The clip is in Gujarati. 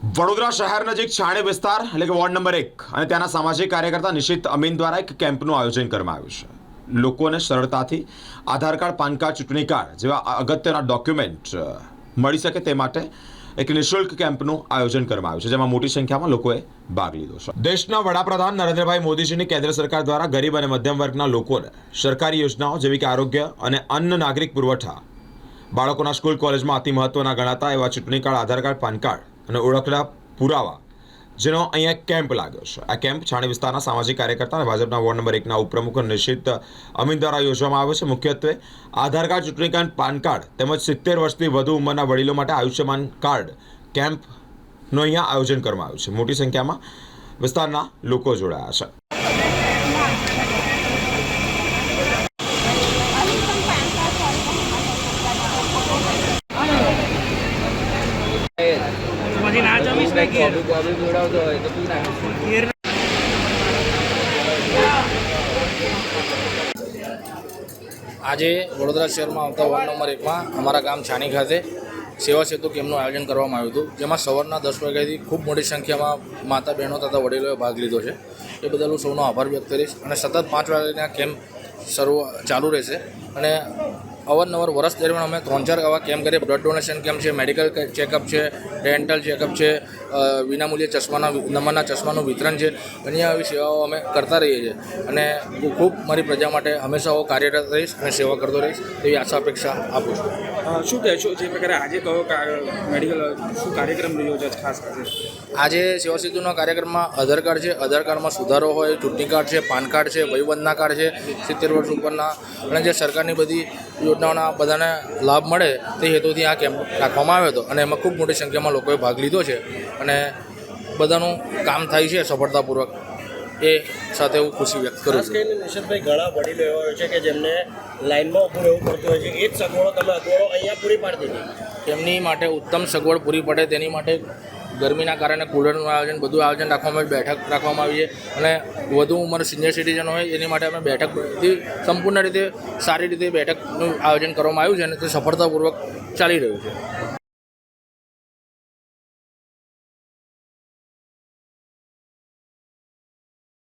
વડોદરા શહેર નજીક છાણે વિસ્તાર, એટલે કે વોર્ડ નંબર એક, અને ત્યાંના સામાજિક કાર્યકર્તા નિશિત અમીન દ્વારા એક કેમ્પનું આયોજન કરવામાં આવ્યું છે. લોકોને સરળતાથી આધાર કાર્ડ, પાન કાર્ડ, ચૂંટણી કાર્ડ જેવા અગત્યના ડોક્યુમેન્ટ મળી શકે તે માટે એક નિઃશુલ્ક કેમ્પનું આયોજન કરવામાં આવ્યું છે, જેમાં મોટી સંખ્યામાં લોકોએ ભાગ લીધો છે. દેશના વડાપ્રધાન નરેન્દ્રભાઈ મોદીજીની કેન્દ્ર સરકાર દ્વારા ગરીબ અને મધ્યમ વર્ગના લોકોને સરકારી યોજનાઓ જેવી કે આરોગ્ય અને અન્ન નાગરિક પુરવઠા, બાળકોના સ્કૂલ, કોલેજમાં અતિ મહત્વના ગણાતા એવા ચૂંટણી card, Aadhaar card, PAN card અને ઓળખના પુરાવા, જેનો અહીંયા કેમ્પ લાગ્યો છે. આ કેમ્પ છાણી વિસ્તારના સામાજિક કાર્યકર્તા અને ભાજપના વોર્ડ નંબર એકના ઉપપ્રમુખ નિશ્ચિત અમીન દ્વારા યોજવામાં આવ્યો છે. મુખ્યત્વે આધાર કાર્ડ, ચૂંટણી કાર્ડ, પાન કાર્ડ તેમજ સિત્તેર વર્ષથી વધુ ઉંમરના વડીલો માટે આયુષ્યમાન કાર્ડ કેમ્પનું અહીંયા આયોજન કરવામાં આવ્યું છે. મોટી સંખ્યામાં વિસ્તારના લોકો જોડાયા છે. જોડાવતો હોય તો તું નાખ આજે વડોદરા શહેરમાં આવતા વોર્ડ નંબર એકમાં અમારા ગામ છાણી ખાતે સેવા સેતુ કેમ્પનું આયોજન કરવામાં આવ્યું હતું જેમાં સવારના દસ વાગ્યાથી ખૂબ મોટી સંખ્યામાં માતા બહેનો તથા વડીલોએ ભાગ લીધો છે. એ બદલ હું સૌનો આભાર વ્યક્ત કરીશ અને સતત પાંચ વાગ્યાના કેમ્પ શરૂ ચાલુ રહેશે અને અવારનવાર વર્ષ દરમિયાન અમે ત્રણ ચાર આવા કેમ્પ કરીએ બ્લડ ડોનેશન કેમ્પ છે મેડિકલ ચેકઅપ છે ડેન્ટલ ચેકઅપ છે વિનામૂલ્યે ચશ્માના નંબરના ચશ્માનું વિતરણ છે. અન્ય આવી સેવાઓ અમે કરતા રહીએ છીએ. અને હું ખૂબ મારી પ્રજા માટે હંમેશા હું કાર્યરત રહીશ અને સેવા કરતો રહીશ એવી આશા અપેક્ષા આપું છું. શું કહેશો જે પ્રકારે આજે કયો મેડિકલ શું કાર્યક્રમ રહ્યો છે ખાસ કરીને? આજે સેવા સેતુના કાર્યક્રમમાં આધાર કાર્ડ છે આધાર કાર્ડમાં સુધારો હોય ચૂંટણી કાર્ડ છે પાન કાર્ડ છે વયવંદના કાર્ડ છે સિત્તેર વર્ષ ઉપરના. અને જે સરકારની બધી યોજનાઓના બધાને લાભ મળે તે હેતુથી આ કેમ્પ રાખવામાં આવ્યો હતો અને એમાં ખૂબ મોટી સંખ્યામાં લોકોએ ભાગ લીધો છે અને બધાનું કામ થાય છે સફળતાપૂર્વક એ સાથે હું ખુશી વ્યક્ત કરું છું. કરીને ઘણા વડીલો એવા હોય છે કે જેમને લાઇનમાં ઊભું રહેવું પડતું હોય છે. એ જ સગવડો તમે અગવડો અહીંયા પૂરી પાડી દીધી. તેમની માટે ઉત્તમ સગવડ પૂરી પડે તેની માટે ગરમીના કારણે કુલરનું આયોજન, બધું આયોજન રાખવામાં બેઠક રાખવામાં આવી છે. અને વધુ ઉંમર સિનિયર સિટીઝન હોય, એની માટે અમે બેઠક બધી સંપૂર્ણ રીતે સારી રીતે બેઠકનું આયોજન કરવામાં આવ્યું છે અને તે સફળતાપૂર્વક ચાલી રહ્યું છે.